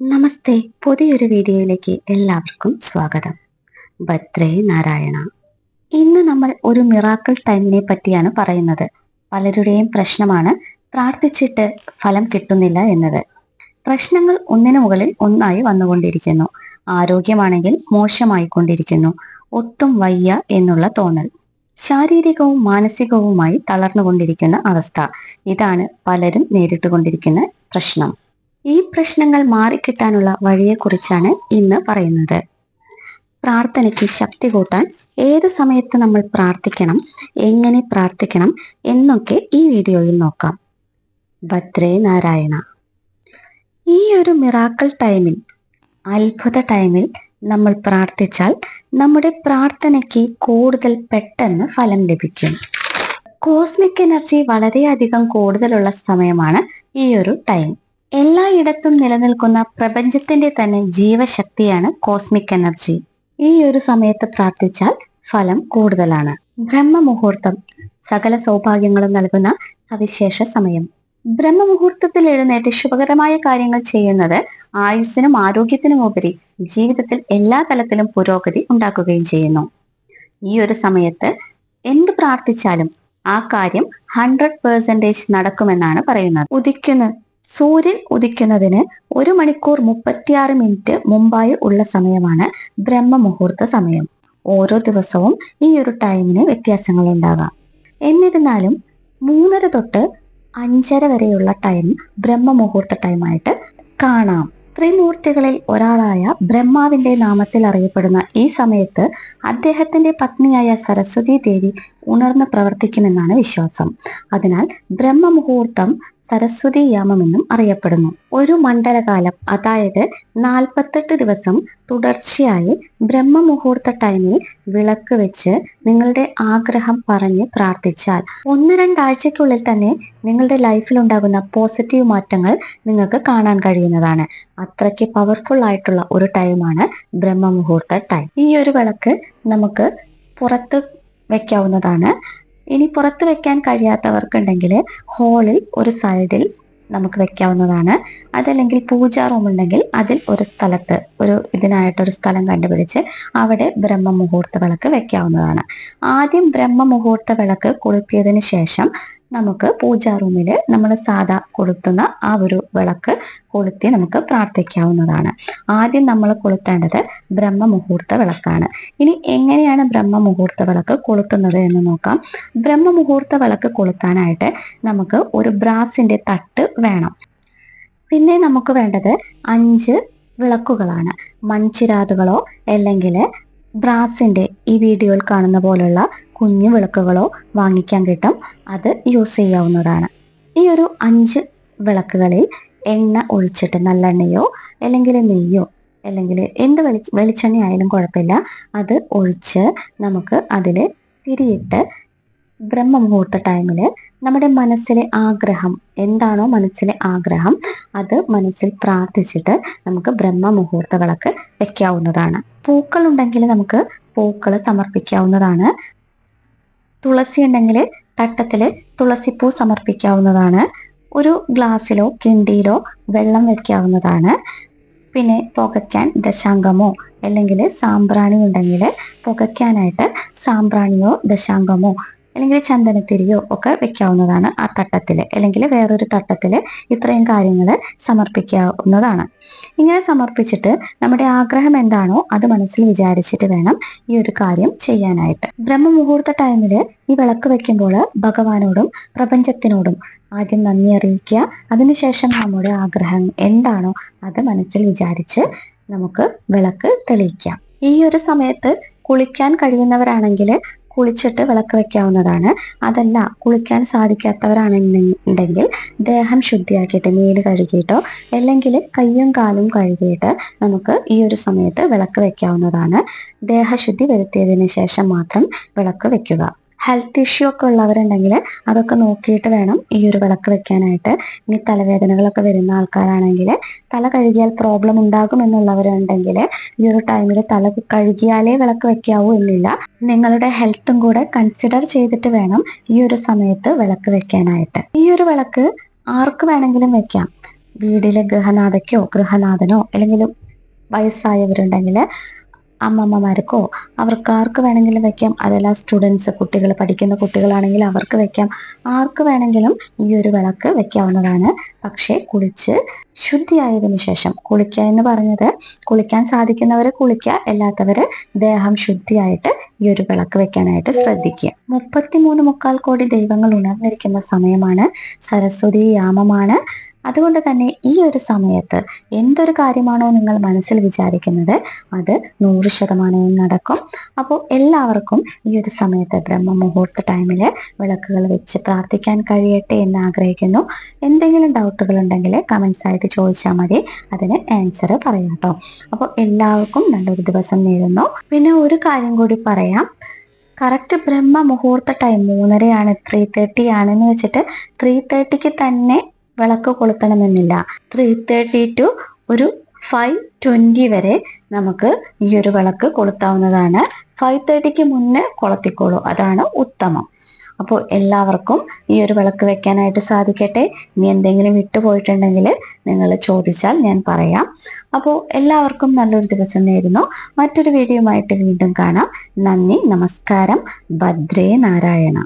നമസ്തേ. പുതിയൊരു വീഡിയോയിലേക്ക് എല്ലാവർക്കും സ്വാഗതം. ഭദ്രേ നാരായണ. ഇന്ന് നമ്മൾ ഒരു മിറാക്കിൾ ടൈമിനെ പറ്റിയാണ് പറയുന്നത്. പലരുടെയും പ്രശ്നമാണ് പ്രാർത്ഥിച്ചിട്ട് ഫലം കിട്ടുന്നില്ല എന്നത്. പ്രശ്നങ്ങൾ ഒന്നിനു മുകളിൽ ഒന്നായി വന്നുകൊണ്ടിരിക്കുന്നു. ആരോഗ്യമാണെങ്കിൽ മോശമായിക്കൊണ്ടിരിക്കുന്നു. ഒട്ടും വയ്യ എന്നുള്ള തോന്നൽ. ശാരീരികവും മാനസികവുമായി തളർന്നുകൊണ്ടിരിക്കുന്ന അവസ്ഥ. ഇതാണ് പലരും നേരിട്ടുകൊണ്ടിരിക്കുന്ന പ്രശ്നം. ഈ പ്രശ്നങ്ങൾ മാറിക്കിട്ടാനുള്ള വഴിയെക്കുറിച്ചാണ് ഇന്ന് പറയുന്നത്. പ്രാർത്ഥനയ്ക്ക് ശക്തി കൂട്ടാൻ ഏത് സമയത്ത് നമ്മൾ പ്രാർത്ഥിക്കണം എങ്ങനെ പ്രാർത്ഥിക്കണം എന്നൊക്കെ ഈ വീഡിയോയിൽ നോക്കാം. ഭദ്രേ നാരായണ. ഈ ഒരു മിറാക്കിൾ ടൈമിൽ അത്ഭുത ടൈമിൽ നമ്മൾ പ്രാർത്ഥിച്ചാൽ നമ്മുടെ പ്രാർത്ഥനയ്ക്ക് കൂടുതൽ പെട്ടെന്ന് ഫലം ലഭിക്കും. കോസ്മിക് എനർജി വളരെയധികം കൂടുതലുള്ള സമയമാണ് ഈ ഒരു ടൈം. എല്ലായിടത്തും നിലനിൽക്കുന്ന പ്രപഞ്ചത്തിന്റെ തന്നെ ജീവശക്തിയാണ് കോസ്മിക് എനർജി. ഈ ഒരു സമയത്ത് പ്രാർത്ഥിച്ചാൽ ഫലം കൂടുതലാണ്. ബ്രഹ്മമുഹൂർത്തം സകല സൗഭാഗ്യങ്ങളും നൽകുന്ന സവിശേഷ സമയം. ബ്രഹ്മമുഹൂർത്തത്തിൽ എഴുന്നേറ്റ് ശുഭകരമായ കാര്യങ്ങൾ ചെയ്യുന്നത് ആയുസ്സിനും ആരോഗ്യത്തിനും ഉപരി ജീവിതത്തിൽ എല്ലാ തലത്തിലും പുരോഗതി ഉണ്ടാക്കുകയും ചെയ്യുന്നു. ഈ ഒരു സമയത്ത് എന്ത് പ്രാർത്ഥിച്ചാലും ആ കാര്യം ഹൺഡ്രഡ് പേഴ്സന്റേജ് നടക്കുമെന്നാണ് പറയുന്നത്. ഉദിക്കുന്ന സൂര്യൻ ഉദിക്കുന്നതിന് ഒരു മണിക്കൂർ മുപ്പത്തിയാറ് മിനിറ്റ് മുമ്പായി ഉള്ള സമയമാണ് ബ്രഹ്മമുഹൂർത്ത സമയം. ഓരോ ദിവസവും ഈ ഒരു ടൈമിന് വ്യത്യാസങ്ങൾ ഉണ്ടാകാം. എന്നിരുന്നാലും മൂന്നര തൊട്ട് അഞ്ചര വരെയുള്ള ടൈം ബ്രഹ്മമുഹൂർത്ത ടൈമായിട്ട് കാണാം. ത്രിമൂർത്തികളിൽ ഒരാളായ ബ്രഹ്മാവിന്റെ നാമത്തിൽ അറിയപ്പെടുന്ന ഈ സമയത്ത് അദ്ദേഹത്തിന്റെ പത്നിയായ സരസ്വതി ദേവി ഉണർന്ന് പ്രവർത്തിക്കുമെന്നാണ് വിശ്വാസം. അതിനാൽ ബ്രഹ്മമുഹൂർത്തം സരസ്വതി യാമമെന്നും അറിയപ്പെടുന്നു. ഒരു മണ്ഡലകാലം അതായത് നാൽപ്പത്തെട്ട് ദിവസം തുടർച്ചയായി ബ്രഹ്മമുഹൂർത്ത ടൈമിൽ വിളക്ക് വെച്ച് നിങ്ങളുടെ ആഗ്രഹം പറഞ്ഞ് പ്രാർത്ഥിച്ചാൽ. ഒന്ന് രണ്ടാഴ്ചയ്ക്കുള്ളിൽ തന്നെ നിങ്ങളുടെ ലൈഫിൽ ഉണ്ടാകുന്ന പോസിറ്റീവ് മാറ്റങ്ങൾ നിങ്ങൾക്ക് കാണാൻ കഴിയുന്നതാണ്. അത്രയ്ക്ക് പവർഫുൾ ആയിട്ടുള്ള ഒരു ടൈമാണ് ബ്രഹ്മമുഹൂർത്ത ടൈം ഈ ഒരു വിളക്ക് നമുക്ക് പുറത്ത് വെക്കാവുന്നതാണ്. ഇനി പുറത്ത് വെക്കാൻ കഴിയാത്തവർക്കുണ്ടെങ്കിൽ ഹോളിൽ ഒരു സൈഡിൽ നമുക്ക് വെക്കാവുന്നതാണ്. അതല്ലെങ്കിൽ പൂജാ റൂം ഉണ്ടെങ്കിൽ അതിൽ ഒരു സ്ഥലത്ത് ഒരു ഇതിനായിട്ടൊരു സ്ഥലം കണ്ടുപിടിച്ച് അവിടെ ബ്രഹ്മ മുഹൂർത്ത വിളക്ക് വെക്കാവുന്നതാണ്. ആദ്യം ബ്രഹ്മ മുഹൂർത്ത വിളക്ക് കൊളുത്തിയതിന് ശേഷം നമുക്ക് പൂജാ റൂമിൽ നമ്മൾ സാധാ കൊളുത്തുന്ന ആ ഒരു വിളക്ക് കൊളുത്തി നമുക്ക് പ്രാർത്ഥിക്കാവുന്നതാണ്. ആദ്യം നമ്മൾ കൊളുത്തേണ്ടത് ബ്രഹ്മമുഹൂർത്ത വിളക്കാണ്. ഇനി എങ്ങനെയാണ് ബ്രഹ്മമുഹൂർത്ത വിളക്ക് കൊളുത്തുന്നത് എന്ന് നോക്കാം. ബ്രഹ്മമുഹൂർത്ത വിളക്ക് കൊളുത്താനായിട്ട് നമുക്ക് ഒരു ബ്രാസിന്റെ തട്ട് വേണം. പിന്നെ നമുക്ക് വേണ്ടത് അഞ്ച് വിളക്കുകളാണ്. മൺചിരാതുകളോ അല്ലെങ്കിൽ ബ്രാസിന്റെ ഈ വീഡിയോയിൽ കാണുന്ന പോലുള്ള കുഞ്ഞു വിളക്കുകളോ വാങ്ങിക്കാൻ കിട്ടും. അത് യൂസ് ചെയ്യാവുന്നതാണ്. ഈ ഒരു അഞ്ച് വിളക്കുകളിൽ എണ്ണ ഒഴിച്ചിട്ട് നല്ലെണ്ണയോ അല്ലെങ്കിൽ നെയ്യോ അല്ലെങ്കിൽ എന്ത് വെളി വെളിച്ചെണ്ണ ആയാലും കുഴപ്പമില്ല. അത് ഒഴിച്ച് നമുക്ക് അതിൽ തിരിയിട്ട് ബ്രഹ്മമുഹൂർത്ത ടൈമിൽ നമ്മുടെ മനസ്സിലെ ആഗ്രഹം എന്താണോ മനസ്സിലെ ആഗ്രഹം അത് മനസ്സിൽ പ്രാർത്ഥിച്ചിട്ട് നമുക്ക് ബ്രഹ്മമുഹൂർത്ത വിളക്ക് വെക്കാവുന്നതാണ്. പൂക്കളുണ്ടെങ്കിൽ നമുക്ക് പൂക്കൾ സമർപ്പിക്കാവുന്നതാണ്. തുളസി ഉണ്ടെങ്കിൽ തട്ടത്തിൽ തുളസിപ്പൂ സമർപ്പിക്കാവുന്നതാണ്. ഒരു ഗ്ലാസ്സിലോ കിണ്ടിയിലോ വെള്ളം വയ്ക്കാവുന്നതാണ് പിന്നെ പുകയ്ക്കാൻ ദശാംഗമോ അല്ലെങ്കിൽ സാമ്പ്രാണി ഉണ്ടെങ്കിൽ പുകയ്ക്കാനായിട്ട് സാമ്പ്രാണിയോ ദശാംഗമോ അല്ലെങ്കിൽ ചന്ദനത്തിരിയോ ഒക്കെ വെക്കാവുന്നതാണ് ആ തട്ടത്തിൽ അല്ലെങ്കിൽ വേറൊരു തട്ടത്തിൽ ഇത്രയും കാര്യങ്ങൾ സമർപ്പിക്കാവുന്നതാണ്. ഇങ്ങനെ സമർപ്പിച്ചിട്ട് നമ്മുടെ ആഗ്രഹം എന്താണോ അത് മനസ്സിൽ വിചാരിച്ചിട്ട് വേണം ഈ ഒരു കാര്യം ചെയ്യാനായിട്ട്. ബ്രഹ്മമുഹൂർത്ത ടൈമിൽ ഈ വിളക്ക് വെക്കുമ്പോൾ ഭഗവാനോടും പ്രപഞ്ചത്തിനോടും ആദ്യം നന്ദി അറിയിക്കുക. അതിനുശേഷം നമ്മുടെ ആഗ്രഹം എന്താണോ അത് മനസ്സിൽ വിചാരിച്ച് നമുക്ക് വിളക്ക് തെളിയിക്കാം. ഈ ഒരു സമയത്ത് കുളിക്കാൻ കഴിയുന്നവരാണെങ്കിൽ കുളിച്ചിട്ട് വിളക്ക് വെക്കാവുന്നതാണ്. അതല്ല കുളിക്കാൻ സാധിക്കാത്തവരാണെന്നുണ്ടെങ്കിൽ ദേഹം ശുദ്ധിയാക്കിയിട്ട് മേൽ കഴുകിയിട്ടോ അല്ലെങ്കിൽ കയ്യും കാലും കഴുകിയിട്ട് നമുക്ക് ഈ ഒരു സമയത്ത് വിളക്ക് വെക്കാവുന്നതാണ്. ദേഹശുദ്ധി വരുത്തിയതിന് ശേഷം മാത്രം വിളക്ക് വെക്കുക. ഹെൽത്ത് ഇഷ്യൂ ഒക്കെ ഉള്ളവരുണ്ടെങ്കിൽ അതൊക്കെ നോക്കിയിട്ട് വേണം ഈ ഒരു വിളക്ക് വെക്കാനായിട്ട്. ഇനി തലവേദനകളൊക്കെ വരുന്ന ആൾക്കാരാണെങ്കിൽ തല കഴുകിയാൽ പ്രോബ്ലം ഉണ്ടാകും എന്നുള്ളവരുണ്ടെങ്കിൽ ഈ ഒരു ടൈമിൽ തല കഴുകിയാലേ വിളക്ക് വെക്കാവൂ എന്നില്ല. നിങ്ങളുടെ ഹെൽത്തും കൂടെ കൺസിഡർ ചെയ്തിട്ട് വേണം ഈ ഒരു സമയത്ത് വിളക്ക് വെക്കാനായിട്ട്. ഈ ഒരു വിളക്ക് ആർക്ക് വേണമെങ്കിലും വെക്കാം. വീടിലെ ഗൃഹനാഥയ്ക്കോ ഗൃഹനാഥനോ അല്ലെങ്കിൽ വയസ്സായവരുണ്ടെങ്കിൽ അമ്മമ്മമാർക്കോ? അവർക്ക് ആർക്ക് വേണമെങ്കിലും വെക്കാം. അതെല്ലാം സ്റ്റുഡൻസ് കുട്ടികൾ പഠിക്കുന്ന കുട്ടികളാണെങ്കിൽ അവർക്ക് വെക്കാം. ആർക്ക് വേണമെങ്കിലും ഈ ഒരു വിളക്ക് വെക്കാവുന്നതാണ്. പക്ഷേ കുളിച്ച് ശുദ്ധിയായതിനു ശേഷം കുളിക്കുക എന്ന് പറഞ്ഞത് കുളിക്കാൻ സാധിക്കുന്നവരെ കുളിക്കുക അല്ലാത്തവർ ദേഹം ശുദ്ധിയായിട്ട് ഈ ഒരു വിളക്ക് വെക്കാനായിട്ട് ശ്രദ്ധിക്കുക. മുപ്പത്തിമൂന്ന് മുക്കാൽ കോടി ദൈവങ്ങൾ ഉണർന്നിരിക്കുന്ന സമയമാണ് സരസ്വതി യാമമാണ്. അതുകൊണ്ട് തന്നെ ഈ ഒരു സമയത്ത് എന്തൊരു കാര്യമാണോ നിങ്ങൾ മനസ്സിൽ വിചാരിക്കുന്നത് അത് നൂറ് ശതമാനവും നടക്കും. അപ്പോൾ എല്ലാവർക്കും ഈ ഒരു സമയത്ത് ബ്രഹ്മ മുഹൂർത്ത ടൈമിൽ വിളക്കുകൾ വെച്ച് പ്രാർത്ഥിക്കാൻ കഴിയട്ടെ എന്ന് ആഗ്രഹിക്കുന്നു. എന്തെങ്കിലും ഡൗട്ടുകൾ ഉണ്ടെങ്കിൽ കമൻസ് ആയിട്ട് ചോദിച്ചാൽ മതി. അതിന് ആൻസർ പറയാം കേട്ടോ അപ്പോൾ എല്ലാവർക്കും നല്ലൊരു ദിവസം നേരുന്നു. പിന്നെ ഒരു കാര്യം കൂടി പറയാം. കറക്റ്റ് ബ്രഹ്മ മുഹൂർത്ത ടൈം മൂന്നരയാണ് ത്രീ തേർട്ടി ആണെന്ന് വെച്ചിട്ട് ത്രീ തേർട്ടിക്ക് തന്നെ വിളക്ക് കൊളുത്തണമെന്നില്ല. ത്രീ തേർട്ടി ടു ഒരു ഫൈവ് ട്വന്റി വരെ നമുക്ക് ഈ ഒരു വിളക്ക് കൊളുത്താവുന്നതാണ്. ഫൈവ് തേർട്ടിക്ക് മുന്നേ കൊളുത്തിക്കോളൂ. അതാണ് ഉത്തമം. അപ്പോൾ എല്ലാവർക്കും ഈ ഒരു വിളക്ക് വെക്കാനായിട്ട് സാധിക്കട്ടെ. ഇനി എന്തെങ്കിലും വിട്ടുപോയിട്ടുണ്ടെങ്കിൽ നിങ്ങൾ ചോദിച്ചാൽ ഞാൻ പറയാം. അപ്പോൾ എല്ലാവർക്കും നല്ലൊരു ദിവസം നേരുന്നു. മറ്റൊരു വീഡിയോ ആയിട്ട് വീണ്ടും കാണാം. നന്ദി നമസ്കാരം. ഭദ്രേ നാരായണ.